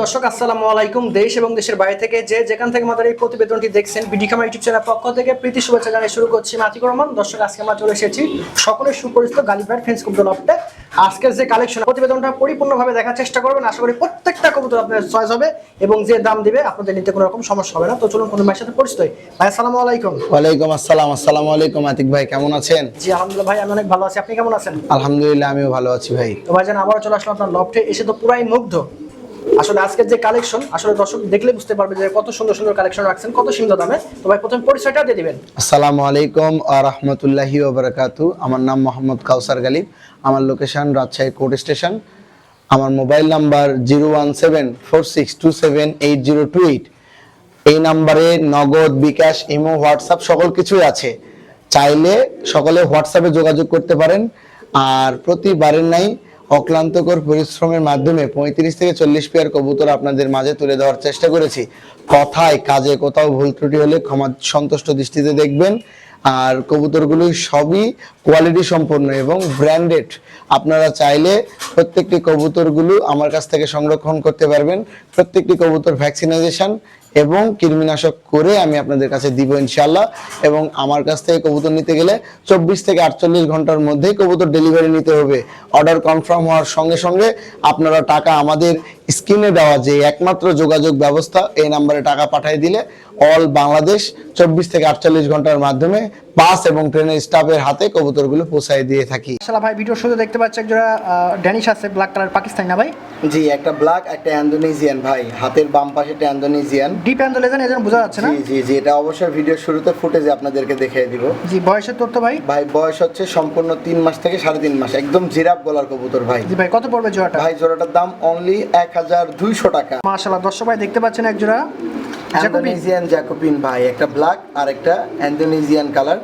দর্শক আসসালামু আলাইকুম। দেশ এবং দেশের বাইরে থেকে যে যেখান থেকে আমাদের এই প্রতিবেদনটি দেখছেন বিডি খামার ইউটিউব চ্যানেল পক্ষ থেকে প্রীতি শুভেচ্ছা জানিয়ে শুরু করছি মাতিকুর রহমান। দর্শক আজকে আমরা চলে এসেছি সকলের সুপরিচিত গালিভার ফেন্স কবুতর লফটে আজকের যে কালেকশন প্রতিবেদনটা পরিপূর্ণভাবে দেখার চেষ্টা করবেন। আশা করি প্রত্যেকটা কবুতর আপনার চয়েস হবে এবং যে দাম দিবে আপনাদের নিতে কোনো রকম সমস্যা হবে না। তো চলুন কোনো ভাইয়ের সাথে পরিচিত ভাই আসসালামু আলাইকুম। ওয়ালাইকুম আসসালাম। আসসালামু আলাইকুম আতিক ভাই কেমন আছেন? জি আলহামদুলিল্লাহ ভাই আমি অনেক ভালো আছি। আপনি কেমন আছেন? আলহামদুলিল্লাহ আমিও ভালো আছি ভাই। তো ভাই ভাইজান আবারও চলে আসলাম আপনার লফটে এসে তো পুরাই মুগ্ধ। আসলে আজকের যে কালেকশন আসলে দর্শক দেখলে বুঝতে পারবে যে কত সুন্দর সুন্দর কালেকশন রাখছেন, কত সীমিত দামে। তো ভাই প্রথম পরিচয়টা দিয়ে দিবেন। আসসালামু আলাইকুম, আ, রহমতুল্লাহি ওবরাকাতু আমার নাম মোহাম্মদ কাউসার গালিব। আমার লোকেশন রাজশাহী কোর্ট স্টেশন। আমার mobile number zero one seven four six two seven eight zero two eight. এই নাম্বারে নগদ, বিকাশ, ইমো, হোয়াটসঅ্যাপ সকল কিছুই আছে। চাইলে সকলে হোয়াটসঅ্যাপে যোগাযোগ করতে পারেন। আর প্রতিবারের নাই অক্লান্তকর পরিশ্রমের মাধ্যমে পঁয়ত্রিশ থেকে চল্লিশ পেয়ার কবুতর আপনাদের মাঝে তুলে দেওয়ার চেষ্টা করেছি। কথায় কাজে কোথাও ভুল ত্রুটি হলে ক্ষমা সন্তুষ্ট দৃষ্টিতে দেখবেন। আর কবুতরগুলো সবই কোয়ালিটি সম্পন্ন এবং ব্র্যান্ডেড আপনারা চাইলে প্রত্যেকটি কবুতরগুলো আমার কাছ থেকে সংরক্ষণ করতে পারবেন। প্রত্যেকটি কবুতর ভ্যাকসিনাইজেশন এবং কৃমিনাশক করে আমি আপনাদের কাছে দিব ইনশাল্লাহ এবং আমার কাছ থেকে কবুতর নিতে গেলে চব্বিশ থেকে আটচল্লিশ ঘণ্টার মধ্যেই কবুতর ডেলিভারি নিতে হবে। অর্ডার কনফার্ম হওয়ার সঙ্গে সঙ্গে আপনারা টাকা আমাদের স্ক্রিনে দেওয়া যে একমাত্র যোগাযোগ ব্যবস্থা, এই নাম্বারে টাকা পাঠিয়ে দিলে অল বাংলাদেশ চব্বিশ থেকে আটচল্লিশ ঘণ্টার মাধ্যমে বাস এবং ট্রেনের স্টাফের হাতে কবুতরগুলো পৌঁছায় দিয়ে থাকি। আসলে ভাই ভিডিওর শুরুতে দেখতে পাচ্ছি একজোড়া ড্যানিশ আছে ব্ল্যাক কালার পাকিস্তানি না ভাই? জি একটা ব্ল্যাক একটা অ্যান্ডোনেজিয়ান ভাই। হাতের বাম পাশে একটা অ্যান্ডোনেজিয়ান ডিপ অ্যান্ড লেজেন এজন বোঝা যাচ্ছে না? জি জি জি এটা অবশ্যই ভিডিওর শুরুতে ফুটেজে আপনাদেরকে দেখিয়ে দিব। জি বয়সের তথ্য ভাই? ভাই বয়স হচ্ছে সম্পূর্ণ তিন মাস থেকে সাড়ে তিন মাস। একদম জিরাফ গলার কবুতর ভাই। জি ভাই কত পড়বে জোড়াটা? ভাই জোড়াটার দাম অনলি এক হাজার দুইশো টাকা। মাশাআল্লাহ দর্শক ভাই দেখতে পাচ্ছেন একজোড়া। জ্যাকোবি অ্যান্ডোনেজিয়ান জ্যাকোবিন ভাই একটা ব্ল্যাক আর একটা অ্যান্ডোনেশিয়ান কালার।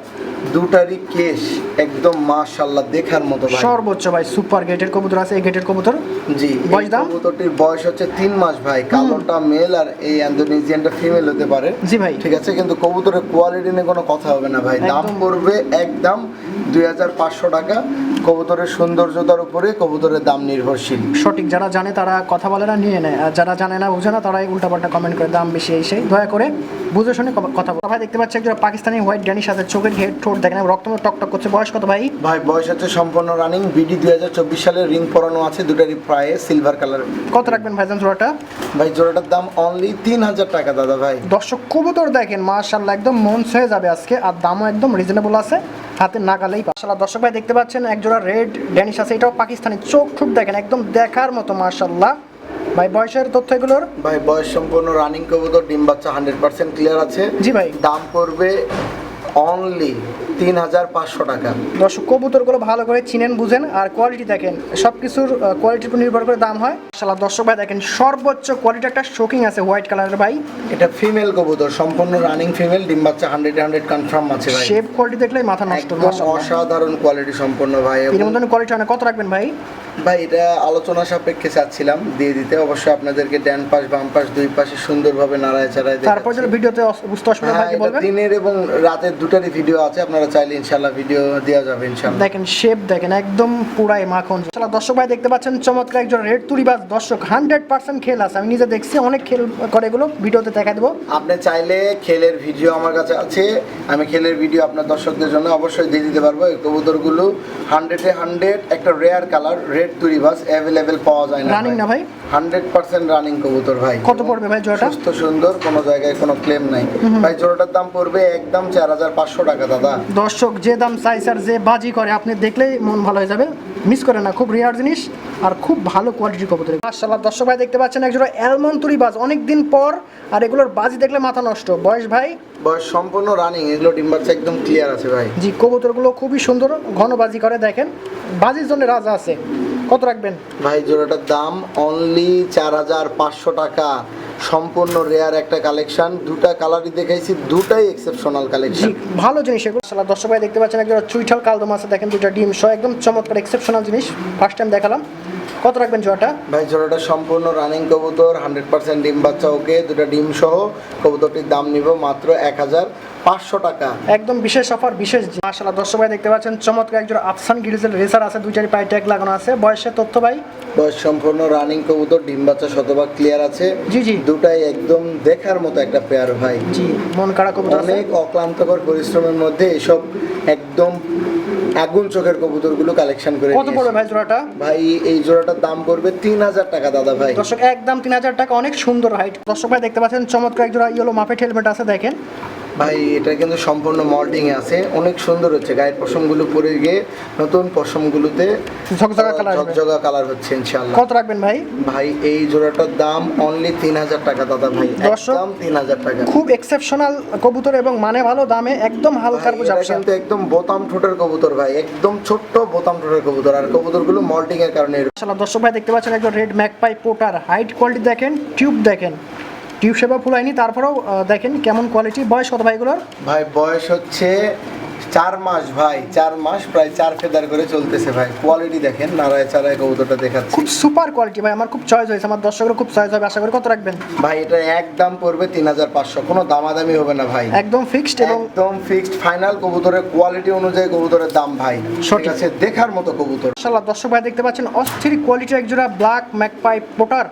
দুটারই কেশ একদম মাশাল্লাহ দেখার মতো ভাই। সর্বোচ্চ ভাই সুপার গেটের কবুতর আছে এই গেটের কবুতর? জি বয়স দাম? কবুতরটির বয়স হচ্ছে তিন মাস ভাই। কালোটা মেল আর এই অ্যান্ডোনেজিয়ানটা ফিমেল হতে পারে। জি ভাই। ঠিক আছে কিন্তু কবুতরের কোয়ালিটি নিয়ে কোনো কথা হবে না ভাই। দাম পড়বে একদম দুই হাজার পাঁচশো টাকা। কবুতরের সৌন্দর্যতার উপরে কবুতরের দাম নির্ভরশীল। সঠিক যারা জানে তারা কথা বলে না নিয়ে নেয়। আর যারা জানে না বুঝে না তারাই উল্টাপাল্টা কমেন্ট করে দাম বেশি এই সেই। দয়া করে বুঝে শুনে কথা বলো। ভাই দেখতে পাচ্ছি একজন পাকিস্তানি হোয়াইট ড্যানিশ আছে চোখের হেড ঠোঁট দেখেন রক্ত টক করছে। বয়স কত ভাই? ভাই বয়স হচ্ছে সম্পূর্ণ রানিং বিডি দুই হাজার চব্বিশ সালের রিং পরানো আছে দুটারই প্রায় সিলভার কালার কত রাখবেন ভাইজান জোড়াটা? ভাই জোড়াটার দাম অনলি তিন হাজার টাকা দাদা ভাই। দর্শক কবুতর দেখেন মাশাল্লাহ একদম মন ছুঁয়ে যাবে আজকে আর দামও একদম রিজনেবল আছে হাতে নাগালেই মাশাল্লাহ দর্শক ভাই দেখতে পাচ্ছেন এক জোড়া রেড ড্যানিশ আছে এটাও পাকিস্তানি চোখ ঠুক দেখেন একদম দেখার মতো মাশাল্লাহ ভাই বয়সের তথ্য এগুলোর? ভাই বয়স সম্পূর্ণ রানিং কবুতর ডিম বাচ্চা হান্ড্রেড পার্সেন্ট ক্লিয়ার আছে। জি ভাই। দাম পড়বে অনলি তিন হাজার পাঁচশো টাকা। দর্শক কবুতরগুলো ভালো করে চিনেন বুঝেন আর কোয়ালিটি দেখেন। সব কিছুর কোয়ালিটির উপর নির্ভর করে দাম হয়। মাশাল্লাহ দর্শক ভাই দেখেন সর্বোচ্চ কোয়ালিটি একটা শোকিং আছে হোয়াইট কালারের ভাই। এটা ফিমেল কবুতর সম্পূর্ণ রানিং ফিমেল ডিম বাচ্চা হান্ড্রেড হান্ড্রেড কনফার্ম আছে ভাই। শেপ কোয়ালিটি দেখলেই মাথা নষ্ট অসাধারণ কোয়ালিটি সম্পন্ন ভাই এর কোয়ালিটি অনেক কত রাখবেন ভাই? ভাই এটা আলোচনা সাপেক্ষে চাচ্ছিলাম দিয়ে দিতে। অবশ্যই আপনাদেরকে ডান পাশ বাম পাশ দুই পাশে সুন্দরভাবে নাড়ায় চাড়ায় তারপর যদি ভিডিওতে বুঝতে অসুবিধা হ্যাঁ, থাকে বলবেন? দিনের এবং রাতের দুটারই ভিডিও আছে আপনারা চাইলে ইনশাল্লাহ ভিডিও দেওয়া যাবে ইনশাল্লাহ দেখেন শেপ দেখেন একদম পুরাই মাখন। চলো দর্শক ভাই দেখতে পাচ্ছেন চমৎকার একজন রেড তুরিবাজ দর্শক হান্ড্রেড পার্সেন্ট খেল আছে। আমি নিজে দেখছি অনেক খেল করে এগুলো ভিডিওতে দেখা দেবো। আপনি চাইলে খেলের ভিডিও আমার কাছে আছে আমি খেলের ভিডিও আপনার দর্শকদের জন্য অবশ্যই দিয়ে দিতে পারব। এই কবুতরগুলো হান্ড্রেডে হান্ড্রেড একটা রেয়ার কালার রেড তুরিবাস অ্যাভেলেবেল পাওয়া যায় না Running না ভাই? হান্ড্রেড পার্সেন্ট রানিং কবুতর ভাই। কত পড়বে ভাই জোড়াটা? সুস্থ সুন্দর কোনো জায়গায় কোনো ক্লেম নাই। ভাই জোড়াটার দাম পড়বে একদম চার হাজার পাঁচশো টাকা দাদা। দর্শক যে দাম চাইছে আর যে বাজি করে আপনি দেখলেই মন ভালো হয়ে যাবে। মিস করে না খুব রেয়ার জিনিস আর খুব ভালো কোয়ালিটির কবুতর। মাশাআল্লাহ দর্শক ভাই দেখতে পাচ্ছেন একজন অ্যালমন তুরিবাজ অনেক দিন পর আর এগুলোর বাজি দেখলে মাথা নষ্ট। বয়স ভাই? বয়স সম্পূর্ণ রানিং এগুলো ডিম একদম ক্লিয়ার আছে ভাই। জি কবুতরগুলো খুবই সুন্দর ঘন বাজি করে দেখেন। বাজির জন্য রাজা আছে। কত রাখবেন? ভাই জোড়াটার দাম অনলি চার হাজার পাঁচশো টাকা। সম্পূর্ণ রেয়ার একটা কালেকশন দুটা কালারই দেখাইছি দুটাই এক্সেপশনাল কালেকশন ভালো জিনিস এগুলো। সালা দর্শক ভাই দেখতে পাচ্ছেন একজন চুইঠাল কালদম আছে। দেখেন দুইটা ডিম সহ একদম চমৎকার এক্সেপশনাল জিনিস। ফার্স্ট টাইম দেখালাম। কত রাখবেন জোয়াটা ভাই জোড়াটা সম্পূর্ণ রানিং কবুতর হান্ড্রেড পার্সেন্ট ডিম বাচ্চা ওকে দুটা ডিম সহ কবুতরটির দাম নিব মাত্র এক হাজার পাঁচশো টাকা। একদম বিশেষ অফার বিশেষ মাশাআল্লাহ দর্শক ভাই দেখতে পাচ্ছেন চমৎকার একজন আফসান গিরিজেল রেসার আছে দুইটারই পায়ে ট্যাগ লাগানো আছে। বয়সের তথ্য ভাই? বয়স সম্পূর্ণ রানিং কবুতর ডিম বাচ্চা শতভাগ ক্লিয়ার আছে। জি, জি। দুটাই একদম দেখার মতো একটা পেয়ার ভাই। জি মন কাড়া কবুতর অনেক অক্লান্তকর পরিশ্রমের মধ্যে এসব একদম আগুন চোখের কবুতরগুলো কালেকশন করে কত পড়বে ভাই জোড়াটা? ভাই এই জোড়াটার দাম পড়বে তিন হাজার টাকা দাদা ভাই। দর্শক একদম তিন হাজার টাকা অনেক সুন্দর হাইট দর্শক ভাই দেখতে পাচ্ছেন চমৎকার একজোড়া ইয়েলো মাফেট হেলমেট আছে দেখেন। ভাই এটা কিন্তু সম্পূর্ণ মল্টিং আছে। অনেক সুন্দর হচ্ছে। গায়ের পশমগুলো পরে গিয়ে নতুন পশমগুলোতে ঝকঝকা কালার ঝকঝকা কালার হচ্ছে ইনশাআল্লাহ। কত রাখবেন ভাই? ভাই এই জোড়াটার দাম অনলি তিন হাজার টাকা দাদা ভাই। একদম তিন হাজার টাকা। খুব এক্সেপশনাল কবুতর এবং মানে ভালো দামে একদম হালকার ব্যবসা কিন্তু একদম বোতাম ঠোঁটের কবুতর ভাই। একদম ছোট্ট বোতাম ঠোঁটের কবুতর। আর কবুতরগুলো মল্টিং এর কারণে। এরকম। মাশাআল্লাহ দর্শক ভাই দেখতে পাচ্ছেন একজন red magpie pouter height quality দেখেন টিউব দেখেন। টিউব সেবা ফুলাইনি তারপরেও দেখেন কেমন কোয়ালিটি বয়স কত ভাইগুলোর ভাই বয়স হচ্ছে চার মাস ভাই চার মাস প্রায় চার ফেদার করে চলতেছে ভাই। কোয়ালিটি দেখেন নারায় চারায় কবুতরটা দেখাচ্ছে। খুব সুপার কোয়ালিটি ভাই আমার খুব চয়েস হয়েছে আমার দর্শকের খুব চয়েস হবে আশা করি কত রাখবেন? ভাই এটা একদম পড়বে তিন হাজার পাঁচশো কোনো দামাদামি হবে না ভাই। একদম ফিক্সড এবং একদম ফিক্সড ফাইনাল কবুতরের কোয়ালিটি অনুযায়ী কবুতরের দাম ভাই। ঠিক সঠিক। আছে দেখার মতো কবুতর। মাশাআল্লাহ দর্শক ভাই দেখতে পাচ্ছেন অস্থির কোয়ালিটির একজোড়া ব্ল্যাক ম্যাকপাই পোটার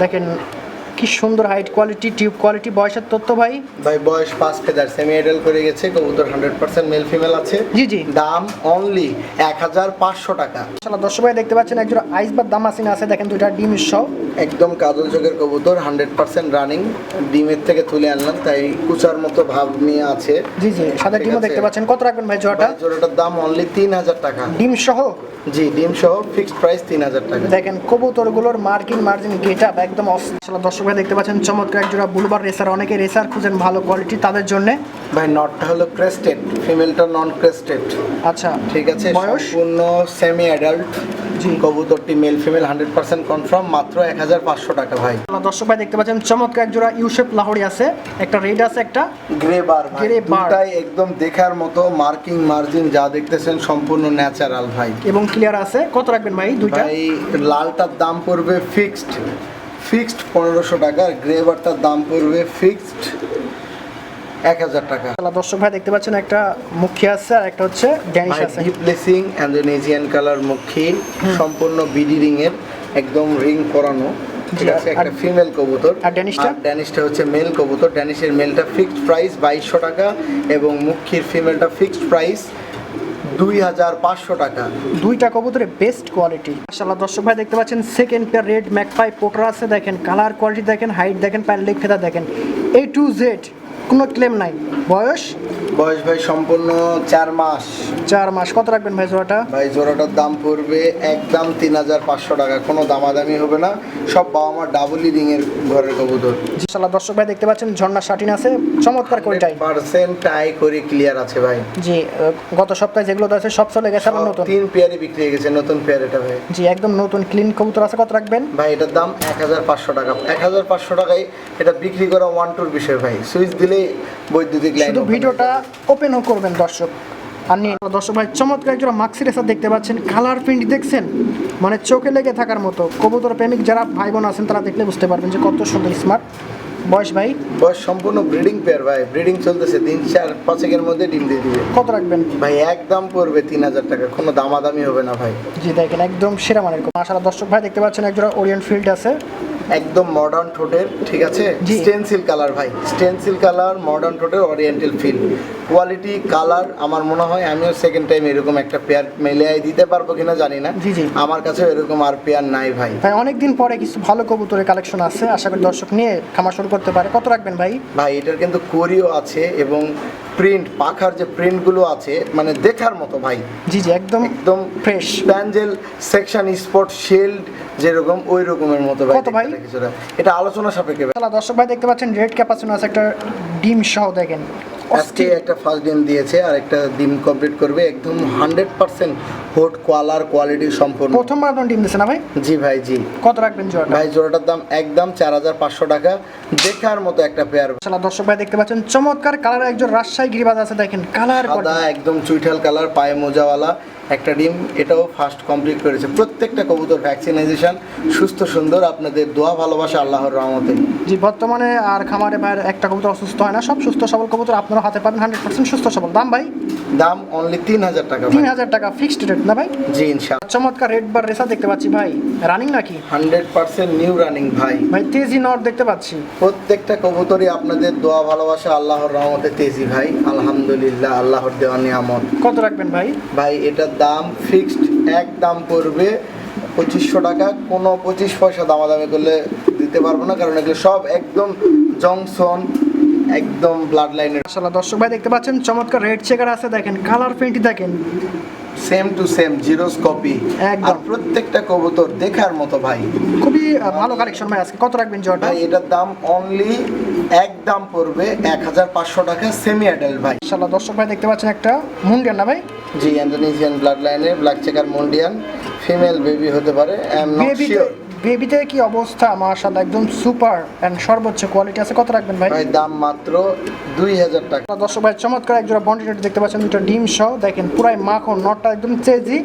দেখেন কি সুন্দর হাইট কোয়ালিটি টিউব কোয়ালিটি বয়সের তথ্য ভাই? ভাই বয়স পাঁচ ফেদার সেমি এডাল করে গেছে কবুতর হান্ড্রেড পার্সেন্ট মেল ফিমেল আছে। জি, জি। দাম অনলি এক হাজার পাঁচশো টাকা। মাশাআল্লাহ দর্শক ভাই দেখতে পাচ্ছেন একজোড়া আইস বা দামাসিন আছে দেখেন দুইটা ডিম সহ। একদম কাজল চোখের কবুতর হান্ড্রেড পার্সেন্ট রানিং ডিমের থেকে তুলে আনলাম তাই কুচার মতো ভাব নিয়ে আছে। জি জি সাদা ডিমও দেখতে পাচ্ছেন। কত রাখবেন ভাই জোড়াটা? জোড়াটার দাম অনলি তিন হাজার টাকা। ডিম সহ? জি ডিম সহ ফিক্সড প্রাইস তিন হাজার টাকা। দেখেন কবুতরগুলোর মার্কিং মার্জিন গেট আপ একদম দর্শক ভাই দেখতে পাচ্ছেন চমৎকার একজোড়া বুলবার রেসার। অনেকে রেসার খুঁজেন ভালো কোয়ালিটি তাদের জন্য। ভাই নটটা হলো ক্রেস্টেড ফিমেলটা নন ক্রেস্টেড আচ্ছা ঠিক আছে বয়স? সম্পূর্ণ semi adult. কবুতরটি male female hundred percent confirm মাত্র এক হাজার পাঁচশো টাকা ভাই। দর্শক ভাই দেখতে পাচ্ছেন চমৎকার একজোড়া ইউসেফ লাহোরি আছে একটা রেড আছে একটা গ্রে বার bar। দুটাই একদম দেখার মতো মার্কিং মার্জিন যা দেখতেছেন সম্পূর্ণ ন্যাচারাল ভাই। এবং ক্লিয়ার আছে কত রাখবেন ভাই দুইটা? ভাই লালটার দাম পড়বে ফিক্সড ফিক্সড পনেরোশো টাকা আর গ্রে বারটার দাম পড়বে ফিক্সড এক হাজার টাকা। দর্শক ভাই দেখতে পাচ্ছেন একটা মুখী আছে আর একটা হচ্ছে ড্যানিশ আছে। ডিপ প্লেসিং কালার মুখী সম্পূর্ণ বিডি রিং এর একদম রিং করানো ঠিক আছে একটা ফিমেল কবুতর। আর ড্যানিশটা? ড্যানিশটা হচ্ছে মেল কবুতর। ড্যানিশের মেলটা ফিক্সড প্রাইস বাইশশো টাকা এবং মুখির ফিমেলটা ফিক্সড প্রাইস দুই হাজার পাঁচশো টাকা। দুইটা কবুতরের বেস্ট কোয়ালিটি মাসাল্লাহ দর্শক ভাই, দেখতে পাচ্ছেন second pair red magpie pouter আছে। দেখেন কালার কোয়ালিটি দেখেন হাইট দেখেন প্যান লেগ ফেদা দেখেন। এ টু জেড কোনো ক্লেম নাই। বয়স? বয়স ভাই সম্পূর্ণ চার মাস। চার মাস। কত রাখবেন ভাই জোড়াটা? ভাই জোড়াটার দাম পড়বে একদম তিন হাজার পাঁচশো টাকা। কোনো দামাদামি হবে না। সব বাবা মা ডাবলি রিং এর ঘরের কবুতর। মাশাআল্লাহ দর্শক ভাই দেখতে পাচ্ছেন ঝর্ণা শাটিন আছে। চমৎকার কোয়ালিটি পার্সেন্ট টাই করে ক্লিয়ার আছে ভাই। জি গত সপ্তাহে যেগুলো আছে সব চলে গেছে আবার নতুন। তিন পেয়ারে বিক্রি হয়ে গেছে নতুন পেয়ার এটা ভাই। জি একদম নতুন ক্লিন কবুতর আছে। কত রাখবেন? ভাই এটার দাম এক হাজার পাঁচশো টাকা। এক হাজার পাঁচশো টাকায় এটা বিক্রি করা ওয়ান টুর বিষয় ভাই। সুইচ দিলেই বৈদ্যুতিক লাইন শুধু ভিডিওটা ওপেনও করবেন দর্শক। আর নিয়ে দর্শক ভাই চমৎকার একজন মাক্সি রেসার দেখতে পাচ্ছেন কালার প্রিন্ট দেখছেন? মানে চোখে লেগে থাকার মতো। কবুতর প্রেমিক যারা ভাই বোন আছেন তারা দেখলে বুঝতে পারবেন যে কত সুন্দর স্মার্ট বয়স ভাই? বয়স সম্পূর্ণ ব্রিডিং পেয়ার ভাই। ব্রিডিং চলতেছে তিন চার পাঁচেকের মধ্যে ডিম দিয়ে দিবে। কত রাখবেন? ভাই একদম পড়বে তিন হাজার টাকা। কোনো দামাদামি হবে না ভাই। জি দেখেন একদম সেরা মানের মাসালা দর্শক ভাই দেখতে পাচ্ছেন একজন ওরিয়েন্ট ফিল্ড আছে। একদম মডার্ন ঠোঁটের ঠিক আছে। স্টেনসিল কালার ভাই। স্টেনসিল কালার মডার্ন ঠোঁটের ওরিয়েন্টাল ফিল কোয়ালিটি কালার আমার মনে হয় আমিও সেকেন্ড টাইম এরকম একটা পেয়ার মেলে দিতে পারব কিনা জানি না। জি, জি। আমার কাছে এরকম আর পেয়ার নাই ভাই। ভাই অনেকদিন পরে কিছু ভালো কবুতরের কালেকশন আছে। আশা করি দর্শক নিয়ে খামার শুরু করতে পারে। কত রাখবেন ভাই? ভাই এটার কিন্তু কোরিও আছে এবং প্রিন্ট পাখার যে প্রিন্টগুলো আছে মানে দেখার মতো ভাই জি জি একদম একদম ফ্রেশ প্যান্ডেল সেকশন স্পট শিল্ড যেরকম ওই রকমের মতো ভাই কত ভাই? কিছুটা এটা আলোচনা সাপেক্ষে। দর্শক ভাই দেখতে পাচ্ছেন রেড ক্যাপাসিনো আছে একটা ডিম সহ দেখেন আজকে একটা ফার্স্ট ডিম দিয়েছে আর একটা ডিম কমপ্লিট করবে একদম হান্ড্রেড পার্সেন্ট হোট কোয়ালার কোয়ালিটি সম্পূর্ণ প্রথমবার আপনার ডিম দিচ্ছে না ভাই? জি ভাই জি। কত রাখবেন জোড়া ভাই জোড়াটার দাম একদম চার হাজার পাঁচশো টাকা। দেখার মতো একটা পেয়ার সালা দর্শক ভাই দেখতে পাচ্ছেন চমৎকার কালার একজন রাজশাহী গিরিবাজ আছে দেখেন কালার একদম চুইঠাল কালার পায়ে মোজাওয়ালা। একটা ডিম এটাও ফার্স্ট কমপ্লিট করেছে। প্রত্যেকটা কবুতর ভ্যাকসিনাইজেশন সুস্থ সুন্দর আপনাদের দোয়া ভালোবাসা আল্লাহর রহমতে। জি বর্তমানে আর খামারে বাইরে একটা কবুতর অসুস্থ হয় না। সব সুস্থ সবল কবুতর আপনারা হাতে পাবেন হান্ড্রেড পার্সেন্ট সুস্থ সবল। দাম ভাই? দাম অনলি তিন হাজার টাকা তিন হাজার টাকা ফিক্সড রেট না ভাই? জি ইনশাল চমৎকার রেড বার রেসা দেখতে পাচ্ছি ভাই। রানিং নাকি? হান্ড্রেড পার্সেন্ট নিউ রানিং ভাই। ভাই তেজি নট দেখতে পাচ্ছি। প্রত্যেকটা কবুতরই আপনাদের দোয়া ভালোবাসা আল্লাহর রহমতে তেজি ভাই। আলহামদুলিল্লাহ আল্লাহর দেওয়া নিয়ামত। কত রাখবেন ভাই? ভাই এটার দাম ফিক্সড, এক দাম পড়বে পঁচিশশো টাকা। কোনো পঁচিশ পয়সা দামাদামি করলে দিতে পারব না, কারণ এগুলো সব একদম জংশন। একদম ব্লাড লাইনের মাশাআল্লাহ দর্শক ভাই দেখতে পাচ্ছেন চমৎকার রেড চেকার আছে দেখেন কালার প্রিন্ট দেখেন। Same to same xerox copy একদম। আর প্রত্যেকটা কবুতর দেখার মতো ভাই। খুবই ভালো কালেকশন ভাই আজকে। কত রাখবেন জোয়াটা ভাই এটার দাম অনলি এক দাম পড়বে এক হাজার পাঁচশো টাকা সেমি অ্যাডাল্ট ভাই। মাশাআল্লাহ দর্শক ভাই দেখতে পাচ্ছেন একটা মুন্ডিয়ান না ভাই? জি ইন্দোনেশিয়ান ব্লাড লাইনের black checker Mondain female baby হতে পারে আই এম নট শিওর বেবিতে কি অবস্থা? মাশাআল্লাহ একদম সুপার এন্ড সর্বোচ্চ কোয়ালিটি আছে। কত রাখবেন ভাই? ভাই দাম মাত্র দুই হাজার টাকা। দর্শক ভাই চমৎকার একজোড়া বন্ডি দেখতে পাচ্ছেন দুটো ডিম সহ। দেখেন পুরাই মাখন নটটা একদম তেজি।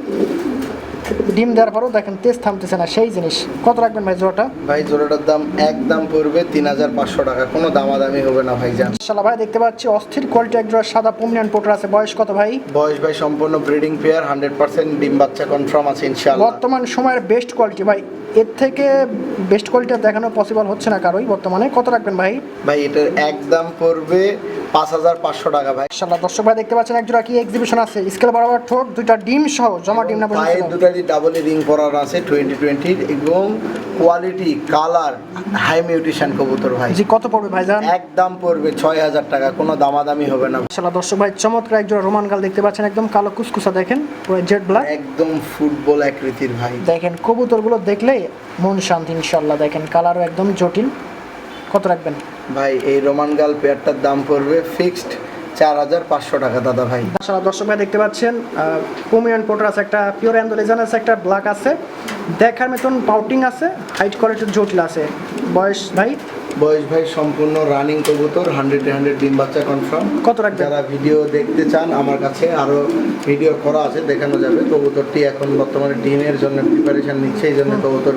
ডিম দেওয়ার পরেও দেখেন তেজ থামতেছে না। সেই জিনিস। কত রাখবেন ভাই জোড়াটা? ভাই জোড়াটার দাম এক দাম পড়বে তিন হাজার পাঁচশো টাকা। কোনো দামাদামি হবে না ভাই মাশাআল্লাহ ভাই দেখতে পাচ্ছি অস্থির কোয়ালিটি একজোড়া সাদা পুমিয়ান পোটার আছে। বয়স কত ভাই? বয়স ভাই সম্পূর্ণ ব্রিডিং পেয়ার হান্ড্রেড পার্সেন্ট ডিম বাচ্চা কনফার্ম আছে ইনশাআল্লাহ। বর্তমান সময়ের বেস্ট কোয়ালিটি ভাই। এর থেকে বেস্ট কোয়ালিটি দেখানো পসিবল হচ্ছে না কারোই বর্তমানে। কত রাখবেন ভাই? ভাই এটার এক দাম পড়বে পাঁচ হাজার পাঁচশো টাকা ভাই। মাশাআল্লাহ দর্শক ভাই দেখতে পাচ্ছেন একজোড়া কি এক্সিবিশন আছে? স্কেল বরাবর ঠোঁট দুইটা ডিম সহ জমা ডিম না ডাবল রিং পরার আছে টোয়েন্টি টোয়েন্টি এবং কোয়ালিটি কালার হাই মিউটেশন কবুতর ভাই। জি কত পড়বে ভাইজান? পড়বে ছয় হাজার টাকা কোনো দামাদামি হবে না। মাশাআল্লাহ দর্শক ভাই চমৎকার একজোড়া রোমান গাল দেখতে পাচ্ছেন একদম কালো কুসকুসা দেখেন পুরো জেড ব্ল্যাক একদম ফুটবল আকৃতির ভাই। দেখেন কবুতরগুলো দেখলেই মন শান্তি ইনশাল্লাহ দেখেন কালারও একদম জটিল। কত রাখবেন? ভাই এই রোমান গাল পেয়ারটার দাম পড়বে ফিক্সড চার হাজার পাঁচশো টাকা দাদা ভাই। মাশাআল্লাহ দর্শক ভাই দেখতে পাচ্ছেন পোমিয়ান পোটার আছে একটা পিওর অ্যান্ডোলেজান আছে একটা ব্ল্যাক আছে। দেখার মতন পাউটিং আছে হাইট কোয়ালিটির জটিল আছে। বয়স ভাই? বয়স ভাই সম্পূর্ণ রানিং কবুতর হান্ড্রেড হান্ড্রেড ডিম বাচ্চা কনফার্ম কত রাখবে যারা ভিডিও দেখতে চান আমার কাছে আরও ভিডিও করা আছে দেখানো যাবে। কবুতরটি এখন বর্তমানে ডিমের জন্য প্রিপারেশন নিচ্ছে এই জন্য কবুতর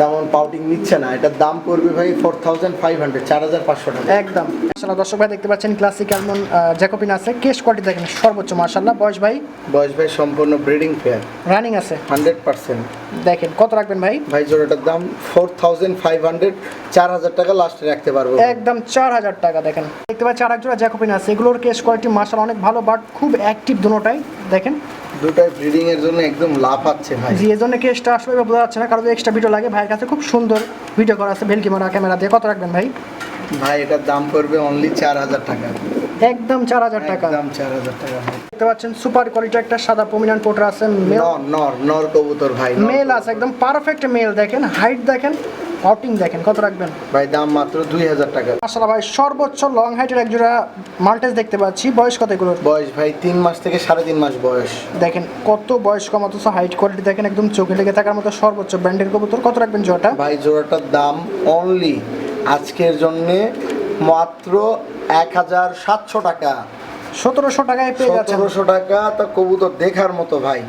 তেমন পাউটিং নিচ্ছে না। এটার দাম পড়বে ভাই ফোর থাউজেন্ড ফাইভ হান্ড্রেড চার হাজার পাঁচশো টাকা। একদম। মাশাআল্লাহ দর্শক ভাই দেখতে পাচ্ছেন ক্লাসিক অ্যালমন জ্যাকোপিন আছে। কেস কোয়ালিটি দেখেন সর্বোচ্চ মাশাআল্লাহ। বয়স ভাই? বয়স ভাই সম্পূর্ণ ব্রিডিং ফেয়ার রানিং আছে। হান্ড্রেড পার্সেন্ট দেখেন কত রাখবেন ভাই? ভাই জোড়াটার দাম ফোর থাউজেন্ড ফাইভ হান্ড্রেড চার হাজার টাকা লাস্টে রাখতে পারব। একদম চার হাজার টাকা দেখেন। দেখতে পাচ্ছি আর একজোড়া জ্যাকোপিন আছে। এগুলোর কেস কোয়ালিটি মার্শাল অনেক ভালো বাট খুব অ্যাক্টিভ দুটোটাই দেখেন দুটাই ব্রিডিং এর জন্য একদম লাফাচ্ছে ভাই। জি এই জন্য কেসটা আসবে এবার বোঝা যাচ্ছে না কারণ এক্সট্রা ভিডিও লাগে। ভাইয়ের কাছে খুব সুন্দর ভিডিও করা আছে ভেলকি মারা ক্যামেরা দিয়ে। কত রাখবেন ভাই? ভাই এটার দাম পড়বে অনলি চার হাজার টাকা। একদম চার হাজার টাকা। একদম চার হাজার টাকা দেখতে পাচ্ছেন সুপার কোয়ালিটি একটা সাদা পমিনান পোটার আছে নর নর নর কবুতর ভাই মেল আছে একদম পারফেক্ট মেল দেখেন হাইট দেখেন। আউটিং দেখেন কত রাখবেন? ভাই দাম মাত্র দুই হাজার টাকা। আসলে ভাই সর্বোচ্চ লং হাইটের একজোড়া মাল্টেজ দেখতে পাচ্ছি। বয়স কত এগুলোর? বয়স ভাই তিন মাস থেকে সাড়ে তিন মাস বয়স। দেখেন কত বয়স কম অথচ হাইট কোয়ালিটি দেখেন একদম চোখে লেগে থাকার মতো সর্বোচ্চ ব্র্যান্ডের কবুতর। কত রাখবেন জোড়াটা? ভাই জোড়াটার দাম অনলি আজকের জন্যে মাত্র এক হাজার সাতশো টাকা। সতেরোশো টাকায় পেয়ে যাচ্ছেন। সতেরোশো টাকা তা কবুতর দেখার মতো ভাই।